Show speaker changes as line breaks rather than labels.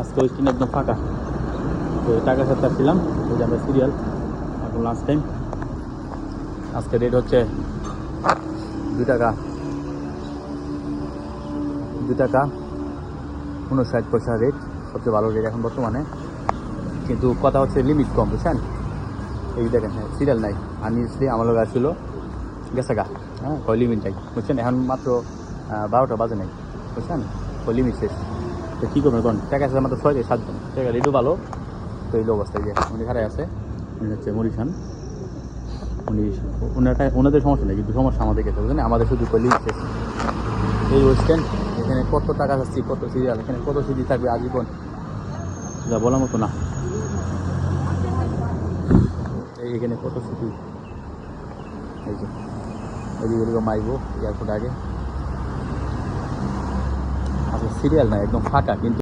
আজকে ওই স্ক্রিন একদম ফাঁকা। তো টাকা সাথে আসছিলাম ওই যে আমরা সিরিয়াল এখন লাস্ট টাইম আজকে রেট হচ্ছে দুই টাকা। দুই টাকা উনষাট পয়সা রেট সবচেয়ে ভালো রেট এখন বর্তমানে। কিন্তু কথা হচ্ছে লিমিট কম, বুঝছেন? এই দেখেন হ্যাঁ সিরিয়াল নাই। আনিসলি আমার লোক আসছিল গেছে গা হ্যাঁ কয় লিমিট নাই, বুঝছেন? এখন মাত্র বারোটা বাজে নাই, বুঝছেন? কয় লিমিট শেষ। তো কী করবেন কোন টাকা আছে মাত্র ছয় থেকে সাতজন। টাকা রেটও ভালো। তো এই অবস্থায় যে উনি খারাই আছে উনি হচ্ছে মরিশান। উনি ওনারটা ওনাদের সমস্যা নেই কিন্তু সমস্যা আমাদের ক্ষেত্রে বুঝলেন? আমাদের শুধু শেষ এই ওয়েস্টার্ন এখানে কত টাকা যাচ্ছি কত সিরিয়াল এখানে কত সিডি থাকবে আজীবন? যা বলার মতো না। এই এখানে কত সিটি এই যে এদিকে মাইবো এয়ারপোর্ট আগে। সিরিয়াল না একদম ফাঁকা কিন্তু